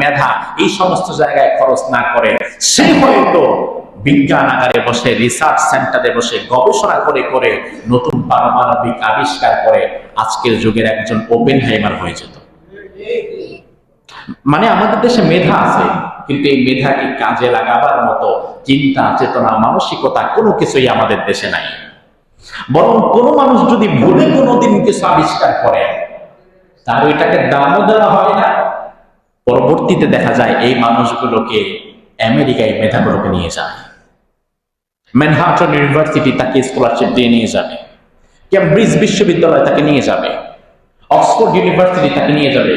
মেধা, এই সমস্ত জায়গায় খরচ না করে সে হয়তো বিজ্ঞান আকারে বসে রিসার্চ সেন্টারে বসে, গবেষণা করে করে নতুন পারমাণবিক আবিষ্কার করে আজকের যুগের একজন ওপেন হাইমার হয়ে যেত। মানে আমাদের দেশে মেধা আছে, কিন্তু এই মেধাকে কাজে লাগাবার মতো চিন্তা, চেতনা, মানসিকতা কোনো কিছুই আমাদের দেশে নাই। বরং কোনো মানুষ যদি ভুলে কোনোদিন কিছু আবিষ্কার করে, তার ওইটাকে দামও দেওয়া হয় পরবর্তীতে দেখা যায় এই মানুষগুলোকে আমেরিকায় মেধাগুলোকে নিয়ে যায়। ম্যানহাটন ইউনিভার্সিটি তাকে স্কলারশিপ দিয়ে নিয়ে যাবে। ক্যামব্রিজ বিশ্ববিদ্যালয় তাকে নিয়ে যাবে। অক্সফোর্ড ইউনিভার্সিটি তাকে নিয়ে যাবে।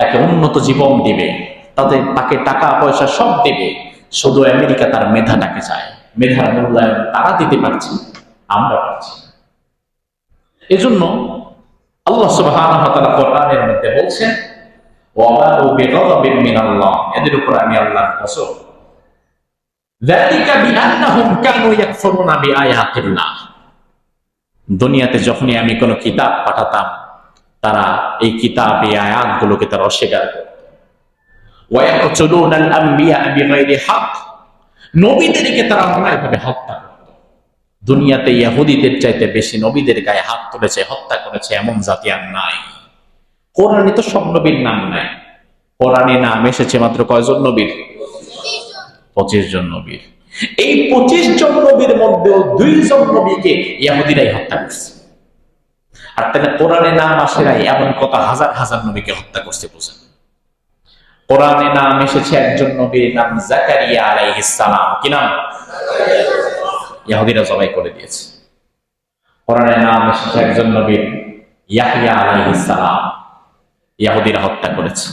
তাকে উন্নত জীবন দিবে। তাতে তাকে টাকা, পয়সা সব দেবে। শুধু আমেরিকা তার মেধাটাকে চায় মেধার মূল্যায়ন তারা দিতে পারছে, আমরা পারছি। এজন্য আল্লাহ তাআলা কোরআনের মধ্যে বলছেন এদের উপর আমি আল্লাহর কসম। দুনিয়াতে যখনই আমি কোনো কিতাব পাঠাতাম, তারা এই কিতাব, এই আয়াতগুলোকে তারা অস্বীকার করত। নবীদেরকে তারা অন্যায়ভাবে হত্যা করত। দুনিয়াতে ইহুদিদের চাইতে বেশি নবীদের গায়ে হাত তুলেছে, হত্যা করেছে এমন জাতি আর নাই। কোরআনে তো সব নবীর নাম নাই। কোরআনে নাম এসেছে মাত্র কয়জন নবীর? পঁচিশ জন নবীর। এই পঁচিশ জন নবীর মধ্যেও দুইজন নবীকে ইয়াহুদিরাই হত্যা করছে। আর তাহলে কোরআনে নাম আসে নাই, এমন কত হাজার হাজার নবীকে হত্যা করছে বোঝেন। কোরআনে নাম এসেছে একজন নবীর নাম জাকারিয়া আলাইহিস সালাম। কি নাম? ইয়াহুদিরা জবাই করে দিয়েছে। কোরআনে নাম এসেছে একজন নবীর, ইয়াহিয়া আলাইহিস ইহুদিরা হত্যা করেছে।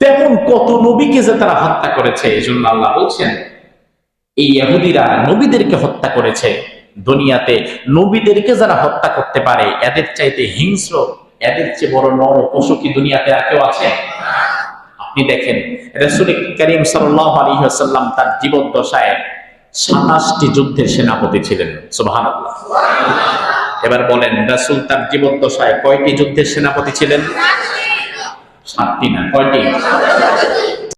তেমন কত নবীকে যে তারা হত্যা করেছে এই জন্য আল্লাহ বলছেন, এই ইহুদিরা নবীদেরকে হত্যা করেছে। দুনিয়াতে নবীদেরকে যারা হত্যা করতে পারে, এদের চাইতে হিংস্র, এদের চেয়ে বড় নর পশু কি দুনিয়াতে আর কেউ আছে? আপনি দেখেন, রসুল করিম সাল্লাহ আলী সাল্লাম তার জীবদ্দশায় সাতাশটি যুদ্ধের সেনাপতি ছিলেন। সুবাহান এবার বলেন রাসুল তার জীবদ্দশায় কয়টি যুদ্ধের সেনাপতি ছিলেন? সাতটি। না কয়টি?